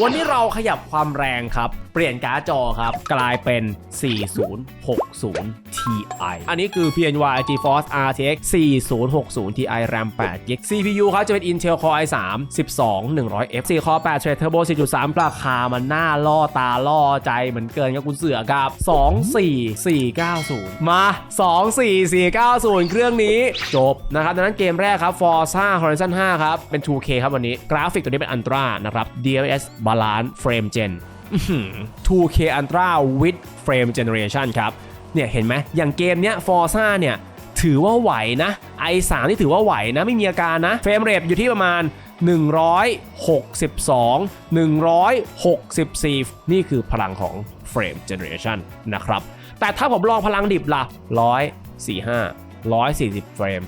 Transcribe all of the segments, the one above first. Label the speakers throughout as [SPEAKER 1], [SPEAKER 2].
[SPEAKER 1] วันนี้เราขยับความแรงครับ เปลี่ยนการ์ดจอครับ กลายเป็น 4060 Ti อันนี้คือ PNY GeForce RTX 4060 Ti RAM 8 GB CPU ครับจะเป็น Intel Core i3 12100F 4 Core 8 Thread Turbo 4.3 ราคามันน่าล่อตาล่อใจเหมือนเกินกับคุณเสือครับ 24490 มา 24490 เครื่องนี้จบนะครับดังนั้นเกมแรกครับ Forza Horizon 5 ครับ เป็น 2K ครับวันนี้ กราฟิกตัวนี้เป็น Ultra นะครับ DLS DLSS Balance Frame Gen อื้อหือ 2K Ultra with Frame Generation ครับ เนี่ยเห็นไหมอย่างเกมเนี้ย Forza เนี่ยถือว่าไหวนะ i3 ที่ถือว่าไหวนะไม่มีอาการนะ เฟรมเรทอยู่ที่ประมาณ 162 164 นี่คือพลังของ Frame Generation นะครับ แต่ถ้าผมลองพลังดิบล่ะ145 140 เฟรม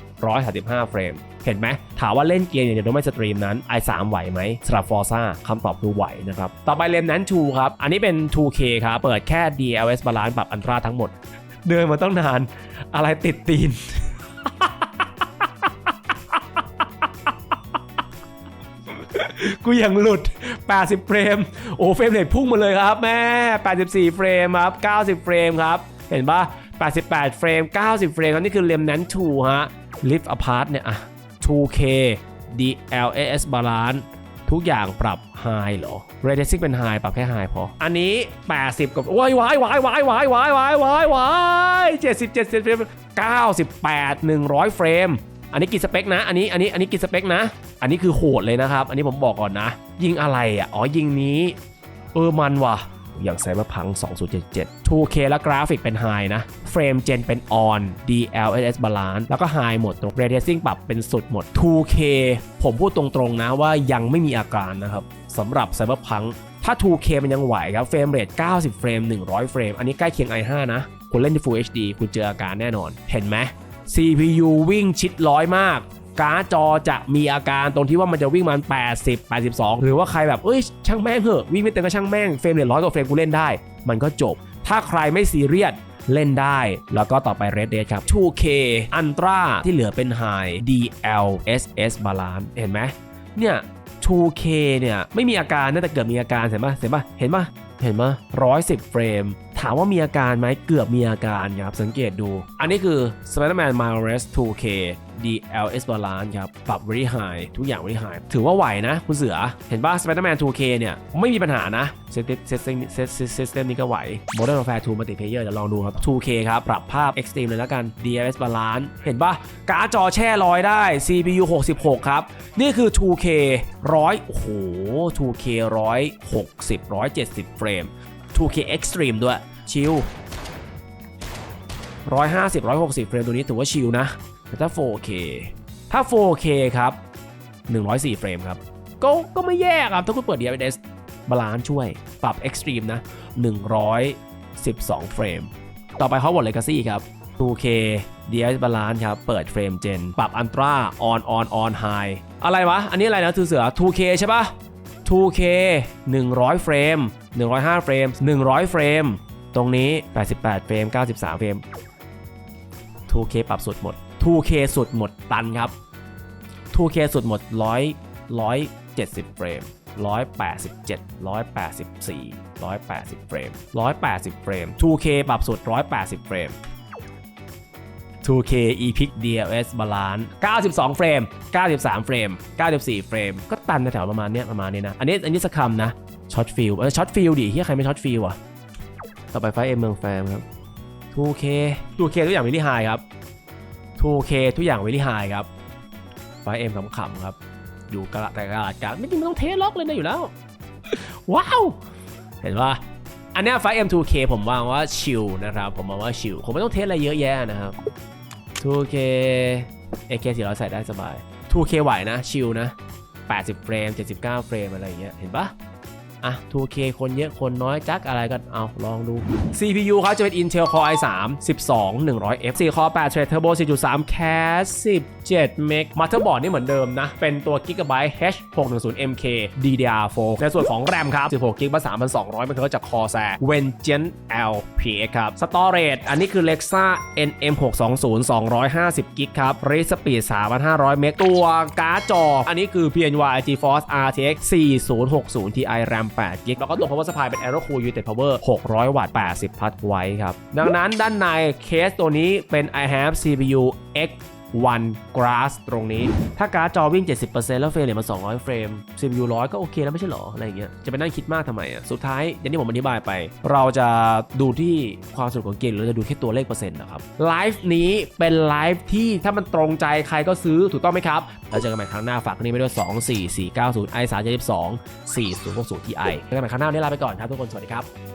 [SPEAKER 1] 135 เฟรม เห็นไหม ถามว่าเล่นเกมอย่างเดียวไม่สตรีมนั้น i3 ไหวไหมสำหรับ Forza คำตอบคือไหวนะครับ ต่อไปเลมนั้น2ครับ อันนี้เป็น 2K ครับ เปิดแค่ DLS Balance ปรับอันตราทั้งหมด เดินมาต้องนาน อะไรติดตีนกูยังหลุด 80 เฟรม โอ้ เฟรมเรทพุ่งมาเลยครับแม่ 84 เฟรมครับ 90 เฟรมครับ เห็นปะ 88 เฟรม 90 เฟรมครับนี่คือเลมนั้น2ฮะ Lift Apart เนี่ยอะ 2K DLAS Balance ทุกอย่างปรับ High เหรอ r a d i c เป็น High ปรับแค่ High พอ อันนี้ 80 กับว้ายวายวายวายวายวายวายวายวาย70 70เฟรม98 100 เฟรมอันนี้กี่สเปคนะ อันนี้ อันนี้ อันนี้กี่สเปคนะ อันนี้คือโหดเลยนะครับ อันนี้ผมบอกก่อนนะ ยิงอะไรอะ อ๋อ ยิงนี้ เออ มันว่ะ อย่างไซเบอร์พัง2077 2K แล้วกราฟิกเป็น High นะ เฟรมเจนเป็น On DLSS Balance แล้วก็ High หมดตรง Ray Tracing ปรับเป็นสุดหมด 2K ผมพูดตรงๆนะว่ายังไม่มีอาการนะครับสำหรับ Cyberpunk ถ้า 2K มันยังไหวครับ เฟรมเรท90 เฟรม 100 เฟรม อันนี้ใกล้เคียง i5 นะ คุณเล่นที่ Full HD คุณเจออาการแน่นอน เห็นไหม CPU วิ่งชิดร้อยมาก การ์ดจอจะมีอาการตรงที่ว่ามันจะวิ่งมัน 80 82 หรือว่าใครแบบเอ้ยช่างแม่งเหอะวิ่งไม่เต็มก็ช่างแม่งเฟรมเรทร้อยกว่าเฟรมกูเล่นได้ มันก็จบ ถ้าใครไม่ซีเรียสเล่นได้ แล้วก็ต่อไป Red Dead ครับ 2K Ultra ที่เหลือเป็น High DLSS Balance เห็นไหมเนี่ย 2K เนี่ยไม่มีอาการนะแต่เกือบมีอาการเห็นปะเห็นปะเห็นปะเห็นปะร้อยสิบเฟรม ถามว่ามีอาการไหมเกือบมีอาการครับ สังเกตดู อันนี้คือ Spider-Man Miles 2K DLS Balance ครับ ปรับ very high ทุกอย่าง very high ถือว่าไหวนะ คุณเสือ เห็นปะ Spider-Man 2K เนี่ย ไม่มีปัญหานะ เซตเซตเซตเซตเซตนี้ก็ไหว Modern Warfare 2 Multiplayer เดี๋ยวลองดูครับ 2K ครับ ปรับภาพ Extreme เลยแล้วกัน DLS Balance เห็นป่ะ การ์ดจอแช่ลอยได้ CPU 66 ครับ นี่คือ 2K ร้อยโอ้โห 2K 160 170 เฟรม 2K Extreme ด้วย ชิล150 160 เฟรมตัวนี้ถือว่าชิลนะแต่ถ้า 4K ถ้า 4K ครับ 104 เฟรมครับ ก็ก็ไม่แย่ครับ ถ้าคุณเปิด DLSS บาลานซ์ช่วย ปรับ Extreme นะ 112 เฟรม ต่อไป Hogwarts Legacy ครับ 2K DLSS Balance ครับ เปิดเฟรมเจน ปรับ Ultra On On On High อะไรวะ อันนี้อะไรนะถือเสือ 2K ใช่ปะ 2K 100 เฟรม 105 เฟรม 100 เฟรม ตรงนี้ 88 เฟรม 93 เฟรม 2K ปรับสุดหมด 2K สุดหมดตันครับ 2K สุดหมด 100 170 เฟรม 187 184 180 เฟรม 180 เฟรม 2K ปรับสุด 180 เฟรม 2K Epic DLS Balance 92 เฟรม 93 เฟรม 94 เฟรม ก็ตันแถวๆประมาณเนี้ยประมาณนี้นะ อันนี้อันนี้สกคำนะ ช็อตฟิลเออช็อตฟิลดิเฮียใครไม่ช็อตฟิลอะ ต่อไปไฟเอ็มเมืองแฟมครับ 2K 2K ทุกอย่างวิลลี่ไฮครับ 2K ทุกอย่างวิลลี่ไฮครับไฟเอ็มขำๆครับ อยู่กระแต่กระดาษกลางไม่จริงไม่ต้องเทสล็อกเลยนะอยู่แล้ว ว้าว เห็นว่าอันนี้ไฟ M2K ผมวางว่าชิลนะครับ ผมมองว่าชิลผมไม่ต้องเทสอะไรเยอะแยะนะครับ 2K AK 400ใส่ได้สบาย 2K ไหวนะ ชิลนะ 80 เฟรม 79 เฟรม อะไรอย่างเงี้ย เห็นปะ อะ 2K คนเยอะคนน้อยจักอะไรก็เอาลองดู CPU ครับจะเป็น Intel Core i3 12 100F 4 Core 8 Thread Turbo 4.3 Cache 17เมก Motherboard นี่เหมือนเดิมนะ เป็นตัว Gigabyte H610MK DDR4 ในส่วนของ RAM ครับ 16 GB 3200มันก็จาก Corsair Vengeance LPX ครับ Storage อันนี้คือ Lexa NM620 250 GB ครับ Read Speed 3,500เมกตัวการ์ดจอ อันนี้คือ PNY GeForce RTX 4060 Ti RAM 8กิกแล้วก็ตัวพาวเวอร์สปายเป็น Aero Cool Unit Power 600 วัตต์ 80 พัดไว้ครับ ดังนั้นด้านในเคสตัวนี้เป็น i h a v e CPU X 1 Grass ตรงนี้ ถ้าการ์ดจอวิ่ง 70%แล้วเฟรมเรทมัน200 เฟรม CPU 100 ก็โอเคแล้วไม่ใช่เหรอ อะไรอย่างเงี้ย จะไปนั่งคิดมากทำไมอะ สุดท้ายอย่างที่ผมอธิบายไป เราจะดูที่ความสนุกของเกมหรือเราจะดูแค่ตัวเลขเปอร์เซ็นต์นะครับ ไลฟ์นี้เป็นไลฟ์ที่ถ้ามันตรงใจใครก็ซื้อถูกต้องไหมครับ แล้วเจอกันใหม่ครั้งหน้าฝากนี้ไปด้วย 2 4 4 9 0 i 3 7 2 4 0 6 0 ti เจอกันใหม่ครั้งหน้าวันนี้ลาไปก่อนครับทุกคนสวัสดีครับ